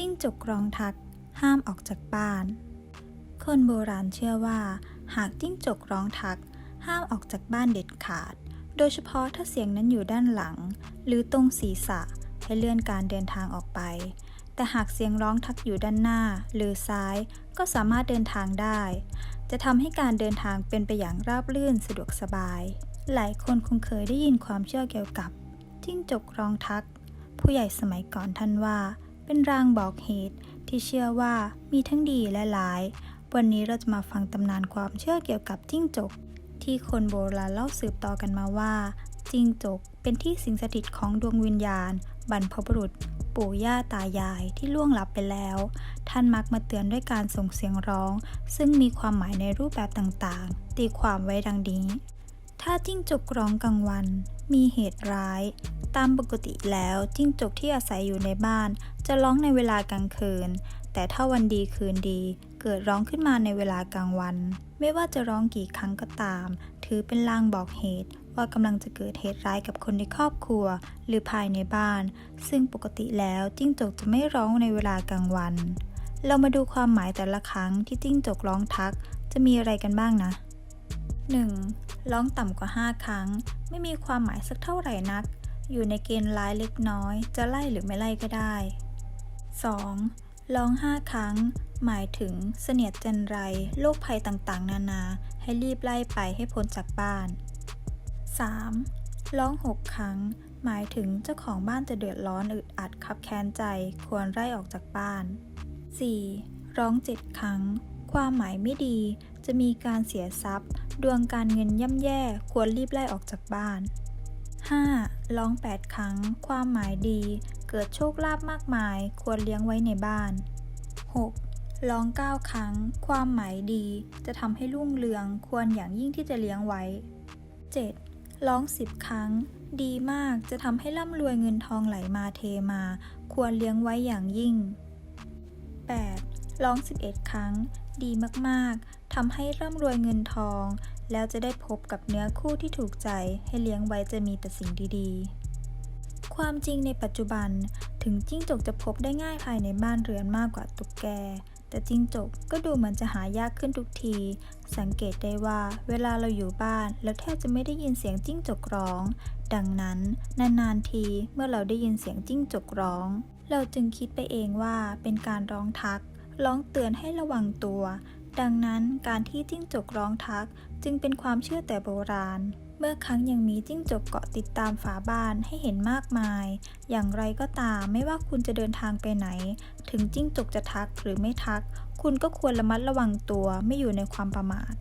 จิ้งจกร้องทัก ห้ามออกจากบ้าน คนโบราณเชื่อว่า หากจิ้งจกร้องทัก ห้ามออกจากบ้านเด็ดขาด โดยเฉพาะถ้าเสียงนั้นอยู่ด้านหลัง หรือตรงศีรษะให้เลื่อนการเดินทางออกไป แต่หากเสียงร้องทักอยู่ด้านหน้า หรือซ้ายก็สามารถเดินทางได้ จะทำให้การเดินทางเป็นไปอย่างราบรื่นสะดวกสบาย หลายคนคงเคยได้ยินความเชื่อเกี่ยวกับจิ้งจกร้องทัก ผู้ใหญ่สมัยก่อนท่านว่า เป็นรางบอกเหตุที่เชื่อว่ามีทั้งดีและร้าย วันนี้เราจะมาฟังตำนานความเชื่อเกี่ยวกับจิ้งจก ที่คนโบราณเล่าสืบต่อกันมาว่า จิ้งจกเป็นที่สิงสถิตของดวงวิญญาณ บรรพบุรุษ ปู่ย่าตายายที่ล่วงลับไปแล้ว ท่านมักมาเตือนด้วยการส่งเสียงร้อง ซึ่งมีความหมายในรูปแบบต่างๆ ตีความไว้ดังนี้ ถ้าจิ้งจกร้องกลางวัน มีเหตุร้าย ตามปกติแล้วจิ้งจกที่อาศัยอยู่ในบ้าน จะร้องในเวลากลางคืน แต่ถ้าวันดีคืนดี เกิดร้องขึ้นมาในเวลากลางวัน ไม่ว่าจะร้องกี่ครั้งก็ตาม ถือเป็นลางบอกเหตุ ว่ากำลังจะเกิดเหตุร้ายกับคนในครอบครัว หรือภายในบ้าน ซึ่งปกติแล้วจิ้งจกจะไม่ร้องในเวลากลางวัน เรามาดูความหมายแต่ละครั้งที่จิ้งจกร้องทัก จะมีอะไรกันบ้างนะ 1. ร้องต่ำกว่า 5 ครั้ง ไม่มีความหมายสักเท่าไหร่นัก อยู่ในเกณฑ์ร้ายเล็กน้อย จะไล่หรือไม่ไล่ก็ได้ 2. ร้อง 5 ครั้ง หมายถึงเสนียดจันไรโรคภัยต่างๆ นานา ให้รีบไล่ไปให้พ้นจากบ้าน 3. ร้อง 6 ครั้ง หมายถึงเจ้าของบ้านจะเดือดร้อนอึดอัดคับแค้นใจ ควรไล่ออกจากบ้าน 4. ร้อง 7 ครั้ง ความหมายไม่ดี จะมีการเสียทรัพย์ ดวงการเงินย่ำแย่ ควรรีบไล่ออกจากบ้าน 5. ร้อง 8 ครั้ง ความหมายดี เกิดโชคลาภมากมาย ควรเลี้ยงไว้ในบ้าน 6. ร้อง 9 ครั้ง ความหมายดี จะทำให้รุ่งเรือง ควรอย่างยิ่งที่จะเลี้ยงไว้ 7. ร้อง 10 ครั้ง ดีมาก จะทำให้ร่ำรวยเงินทองไหลมาเทมา ควรเลี้ยงไว้อย่างยิ่ง 8. ร้อง 11 ครั้ง ดีมาก ๆ ทำให้ร่ำรวยเงินทอง แล้วจะได้พบกับเนื้อคู่ที่ถูกใจให้เลี้ยงไว้จะมีแต่สิ่งดีๆ ความจริงในปัจจุบันถึงจิ้งจกจะพบได้ง่ายภายในบ้านเรือนมากกว่าตุ๊กแก แต่จิ้งจกก็ดูเหมือนจะหายากขึ้นทุกที สังเกตได้ว่าเวลาเราอยู่บ้าน แล้วแทบจะไม่ได้ยินเสียงจิ้งจกร้อง ดังนั้นนานๆทีเมื่อเราได้ยินเสียงจิ้งจกร้อง เราจึงคิดไปเองว่าเป็นการร้องทัก ร้องเตือนให้ระวังตัว ดังนั้นการที่จิ้งจกร้องทักจึงเป็นความเชื่อแต่โบราณ เมื่อครั้งยังมีจิ้งจกเกาะติดตามฝาบ้านให้เห็นมากมาย อย่างไรก็ตามไม่ว่าคุณจะเดินทางไปไหน ถึงจิ้งจกจะทักหรือไม่ทัก คุณก็ควรระมัดระวังตัวไม่อยู่ในความประมาท